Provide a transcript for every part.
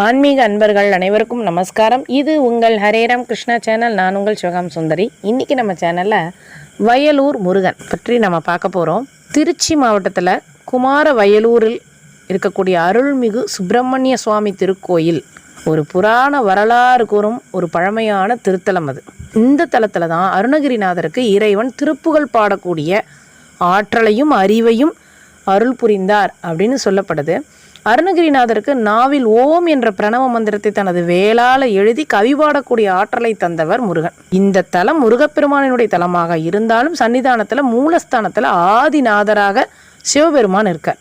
ஆன்மீக அன்பர்கள் அனைவருக்கும் நமஸ்காரம். இது உங்கள் ஹரேராம் கிருஷ்ணா சேனல். நான் உங்கள் சிவகாம் சுந்தரி. இன்றைக்கி நம்ம சேனலில் வயலூர் முருகன் பற்றி நம்ம பார்க்க போகிறோம் திருச்சி மாவட்டத்தில் குமார வயலூரில் இருக்கக்கூடிய அருள்மிகு சுப்பிரமணிய சுவாமி திருக்கோயில் ஒரு புராண வரலாறு கூறும் ஒரு பழமையான திருத்தலம் அது. இந்த தலத்தில் தான் அருணகிரிநாதருக்கு இறைவன் திருப்புகழ் பாடக்கூடிய ஆற்றலையும் அறிவையும் அருள் புரிந்தார் அப்படின்னு சொல்லப்படுது. அருணகிரிநாதருக்கு நாவில் ஓம் என்ற பிரணவ மந்திரத்தை தனது வேளால எழுதி கவி பாடக்கூடிய ஆற்றலை தந்தவர் முருகன். இந்த தலம் முருகப்பெருமானினுடைய தலமாக இருந்தாலும் சன்னிதானத்தில் மூலஸ்தானத்தில் ஆதிநாதராக சிவபெருமான் இருக்கார்.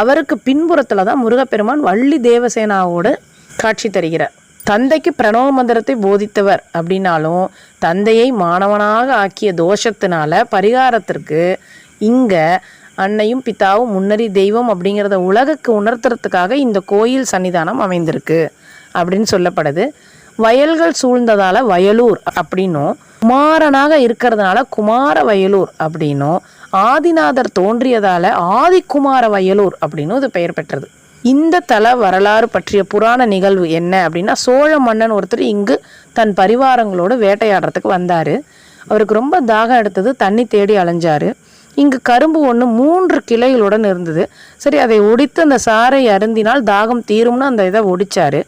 அவருக்கு பின்புறத்தில் தான் முருகப்பெருமான் வள்ளி தேவசேனாவோடு காட்சி தருகிறார். தந்தைக்கு பிரணவ மந்திரத்தை போதித்தவர் அப்படின்னாலும் தந்தையை மாணவனாக ஆக்கிய தோஷத்தினால பரிகாரத்திற்கு இங்கே அன்னையும் பிதாவும் முன்னறி தெய்வம் அப்படிங்கிறத உலகுக்கு உணர்த்துறதுக்காக இந்த கோயில் சன்னிதானம் அமைந்திருக்கு அப்படின்னு சொல்லப்படுது. வயல்கள் சூழ்ந்ததால வயலூர் அப்படின்னும். குமாரனாக இருக்கிறதுனால குமார வயலூர் அப்படின்னும். ஆதிநாதர் தோன்றியதால ஆதிக்குமார வயலூர் அப்படின்னும் இது பெயர் பெற்றது. இந்த தல வரலாறு பற்றிய புராண நிகழ்வு என்ன அப்படின்னா சோழ மன்னன் ஒருத்தர் இங்கு தன் பரிவாரங்களோடு வேட்டையாடுறதுக்கு வந்தார். அவருக்கு ரொம்ப தாகம் எடுத்தது தண்ணி தேடி அலைஞ்சாரு. இங்கு கரும்பு ஒன்று மூன்று கிளைகளுடன் இருந்தது. சரி அதை ஒடித்து அந்த சாறை அருந்தினால் தாகம் தீரும்னு அந்த இதை ஒடிச்சாரு.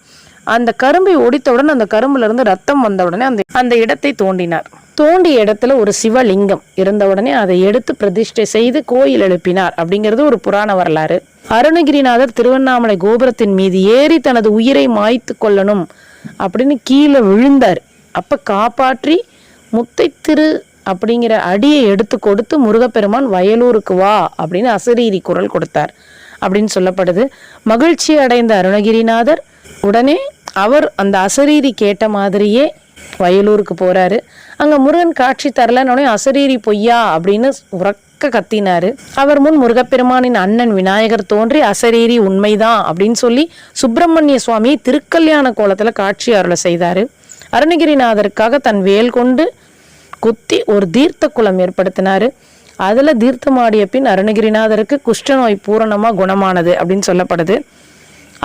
அந்த கரும்பை ஒடித்தவுடன் அந்த கரும்புலேருந்து ரத்தம் வந்தவுடனே அந்த அந்த இடத்தை தோண்டினார். தோண்டிய இடத்துல ஒரு சிவலிங்கம் இருந்த உடனே அதை எடுத்து பிரதிஷ்டை செய்து கோயில் எழுப்பினார் அப்படிங்கிறது ஒரு புராண வரலாறு. அருணகிரிநாதர் திருவண்ணாமலை கோபுரத்தின் மீது ஏறி தனது உயிரை மாய்த்து கொள்ளணும் அப்படின்னு கீழே விழுந்தார். அப்போ காப்பாற்றி முத்தை திரு அப்படிங்கிற அடியை எடுத்து கொடுத்து முருகப்பெருமான் வயலூருக்கு வா அப்படின்னு அசரீரி குரல் கொடுத்தார் அப்படின்னு சொல்லப்படுது. மகிழ்ச்சி அடைந்த அருணகிரிநாதர் உடனே அவர் அந்த அசரீரி கேட்ட மாதிரியே வயலூருக்கு போறாரு. அங்க முருகன் காட்சி தரலன்னு அசரீரி பொய்யா அப்படின்னு உறக்க கத்தினாரு. அவர் முன் முருகப்பெருமானின் அண்ணன் விநாயகர் தோன்றி அசரீரி உண்மைதான் அப்படின்னு சொல்லி சுப்பிரமணிய சுவாமியை திருக்கல்யாண கோலத்துல காட்சி அருளை செய்தாரு. அருணகிரிநாதருக்காக தன் வேல் கொண்டு குத்தி ஒரு தீர்த்த குளம் ஏற்படுத்தினாரு. அதில் தீர்த்தமாடிய பின் அருணகிரிநாதருக்கு குஷ்டநோய் பூரணமாக குணமானது அப்படின்னு சொல்லப்படுது.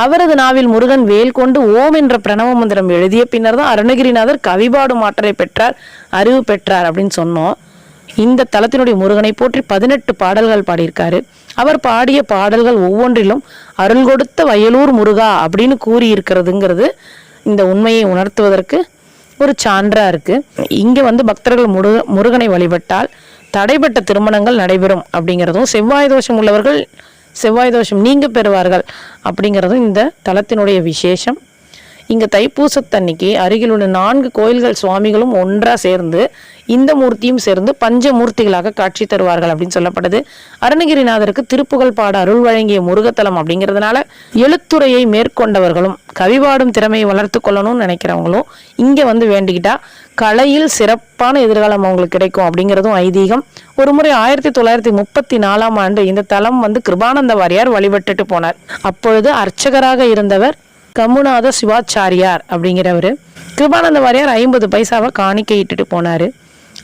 அவரது நாவில் முருகன் வேல் கொண்டு ஓம் என்ற பிரணவ மந்திரம் எழுதிய பின்னர் தான் அருணகிரிநாதர் கவிபாடும் ஆற்றலை பெற்றார் அறிவு பெற்றார் அப்படின்னு சொன்னோம். இந்த தலத்தினுடைய முருகனை போற்றி பதினெட்டு பாடல்கள் பாடியிருக்காரு. அவர் பாடிய பாடல்கள் ஒவ்வொன்றிலும் அருள் கொடுத்த வயலூர் முருகா அப்படின்னு கூறி இருக்கிறதுங்கிறது இந்த உண்மையை உணர்த்துவதற்கு ஒரு சான்றா இருக்கு. இங்க வந்து பக்தர்கள் முருக முருகனை வழிபட்டால் தடைப்பட்ட திருமணங்கள் நடைபெறும் அப்படிங்கிறதும் செவ்வாய் தோஷம் உள்ளவர்கள் செவ்வாய் தோஷம் நீங்க பெறுவார்கள் அப்படிங்கிறதும் இந்த தலத்தினுடைய விசேஷம். இங்கே தைப்பூசத்தன்னைக்கு அருகில் உள்ள நான்கு கோயில்கள் சுவாமிகளும் ஒன்றாக சேர்ந்து இந்த மூர்த்தியும் சேர்ந்து பஞ்சமூர்த்திகளாக காட்சி தருவார்கள் அப்படின்னு சொல்லப்படுது. அருணகிரிநாதருக்கு திருப்புகழ் பாட அருள் வழங்கிய முருகத்தலம் அப்படிங்கிறதுனால எழுத்துறையை மேற்கொண்டவர்களும் கவிபாடும் திறமையை வளர்த்து கொள்ளணும்னு நினைக்கிறவங்களும் இங்கே வந்து வேண்டிக்கிட்டா கலையில் சிறப்பான எதிர்காலம் அவங்களுக்கு கிடைக்கும் அப்படிங்கிறதும் ஐதீகம். ஒரு முறை ஆயிரத்தி தொள்ளாயிரத்தி முப்பத்தி நாலாம் ஆண்டு இந்த தலம் வந்து கிருபானந்த வாரியார் வழிபட்டுட்டு போனார். அப்பொழுது அர்ச்சகராக இருந்தவர் கமுநாத சிவாச்சாரியார் அப்படிங்கிறவர். கிருபானந்த வாரியார் ஐம்பது பைசாவை காணிக்கையிட்டுட்டு போனார்.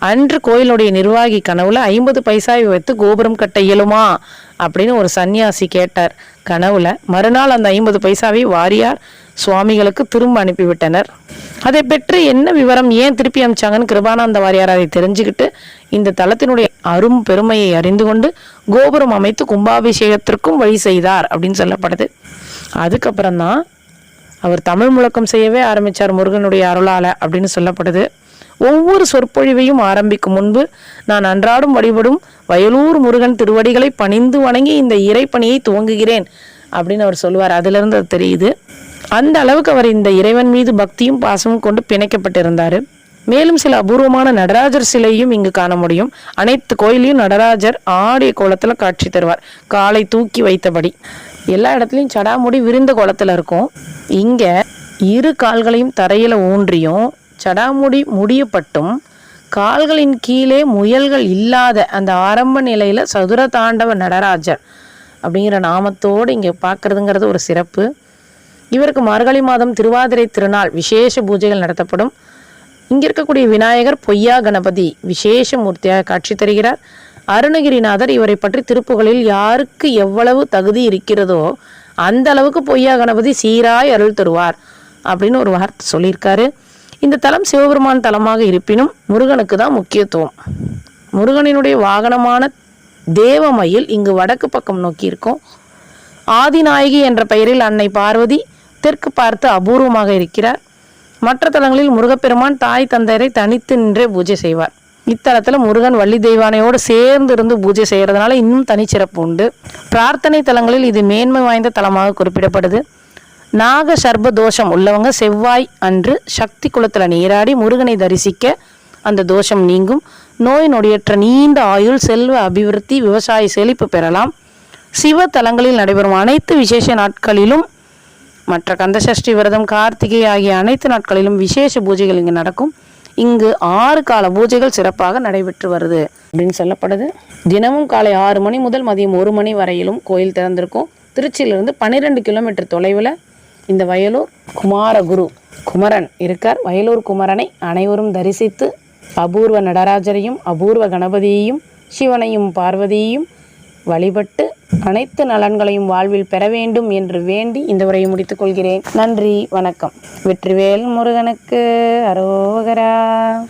அன்று கோயிலுடைய நிர்வாகி கனவுல ஐம்பது பைசாவை வைத்து கோபுரம் கட்ட இயலுமா அப்படின்னு ஒரு சன்னியாசி கேட்டார். கனவுல மறுநாள் அந்த ஐம்பது பைசாவை வாரியார் சுவாமிகளுக்கு திரும்ப அனுப்பிவிட்டனர். அதை பெற்று என்ன விவரம் ஏன் திருப்பி அமிச்சாங்கன்னு கிருபானந்த வாரியார் அதை தெரிஞ்சுக்கிட்டு இந்த தளத்தினுடைய அரும் பெருமையை அறிந்து கொண்டு கோபுரம் அமைத்து கும்பாபிஷேகத்திற்கும் வழி செய்தார் அப்படின்னு சொல்லப்படுது. அதுக்கப்புறம் தான் அவர் தமிழ் முழக்கம் செய்யவே ஆரம்பித்தார் முருகனுடைய அருளால அப்படின்னு சொல்லப்படுது. ஒவ்வொரு சொற்பொழிவையும் ஆரம்பிக்கும் முன்பு நான் அன்றாடும் வழிபடும் வயலூர் முருகன் திருவடிகளை பணிந்து வணங்கி இந்த இறைப்பணியை துவங்குகிறேன் அப்படின்னு அவர் சொல்லுவார். அதிலிருந்து அது தெரியுது. அந்த அளவுக்கு அவர் இந்த இறைவன் மீது பக்தியும் பாசமும் கொண்டு பிணைக்கப்பட்டிருந்தார். மேலும் சில அபூர்வமான நடராஜர் சிலையும் இங்கு காண முடியும். அனைத்து கோயிலையும் நடராஜர் ஆடிய கோலத்தில் காட்சி தருவார். காலை தூக்கி வைத்தபடி. எல்லா இடத்துலையும் சடாமுடி விரிந்த கோலத்துல இருக்கும். இங்க இரு கால்களையும் தரையில ஊன்றியும் சடாமுடி முடியப்பட்டும். கால்களின் கீழே முயல்கள் இல்லாத அந்த ஆரம்ப நிலையில சதுர தாண்டவ நடராஜர் அப்படிங்கிற நாமத்தோடு இங்கே பார்க்குறதுங்கிறது ஒரு சிறப்பு. இவருக்கு மார்கழி மாதம் திருவாதிரை திருநாள் விசேஷ பூஜைகள் நடத்தப்படும். இங்க இருக்கக்கூடிய விநாயகர் பொய்யா கணபதி விசேஷ மூர்த்தியாக காட்சி தருகிறார். அருணகிரிநாதர் இவரை பற்றி திருப்புகளில் யாருக்கு எவ்வளவு தகுதி இருக்கிறதோ அந்த அளவுக்கு பொய்யா கணபதி சீராய் அருள் தருவார் அப்படின்னு ஒரு வார்த்தை சொல்லியிருக்காரு. இந்த தலம் சிவபெருமான் தலமாக இருப்பினும் முருகனுக்கு தான் முக்கியத்துவம். முருகனினுடைய வாகனமான தேவமயில் இங்கு வடக்கு பக்கம் நோக்கி இருக்கும். ஆதிநாயகி என்ற பெயரில் அன்னை பார்வதி தெற்கு பார்த்து அபூர்வமாக இருக்கிறார். மற்ற தலங்களில் முருகப்பெருமான் தாய் தந்தையரை தனித்து நின்றே பூஜை செய்வார். இத்தலத்தில் முருகன் வள்ளி தெய்வானையோடு சேர்ந்து இருந்து பூஜை செய்கிறதுனால இன்னும் தனிச்சிறப்பு உண்டு. பிரார்த்தனை தலங்களில் இது மேன்மை வாய்ந்த தலமாக குறிப்பிடப்படுது. நாக சர்ப தோஷம் உள்ளவங்க செவ்வாய் அன்று சக்தி குளத்தில் நீராடி முருகனை தரிசிக்க அந்த தோஷம் நீங்கும். நோய் நொடியற்ற நீண்ட ஆயுள் செல்வ அபிவிருத்தி விவசாய செழிப்பு பெறலாம். சிவ தலங்களில் நடைபெறும் அனைத்து விசேஷ நாட்களிலும் மற்ற கந்தசஷ்டி விரதம் கார்த்திகை ஆகிய அனைத்து நாட்களிலும் விசேஷ பூஜைகள் இங்கு நடக்கும். இங்கு ஆறு கால பூஜைகள் சிறப்பாக நடைபெற்று வருது. அப்படின்னு சொல்லப்படுது. தினமும் காலை ஆறு மணி முதல் மதியம் ஒரு மணி வரையிலும் கோயில் திறந்திருக்கும். திருச்சியிலிருந்து பன்னிரெண்டு கிலோமீட்டர் தொலைவில் இந்த வயலூர் குமாரகுரு குமரன் இருக்கார். வயலூர் குமரனை அனைவரும் தரிசித்து அபூர்வ நடராஜரையும் அபூர்வ கணபதியையும் சிவனையும் பார்வதியையும் வழிபட்டு அனைத்து நலன்களையும் வாழ்வில் பெற வேண்டும் என்று வேண்டி இந்த உரையை முடித்துக் கொள்கிறேன். நன்றி வணக்கம். வெற்றிவேல் முருகனுக்கு அரோகரா.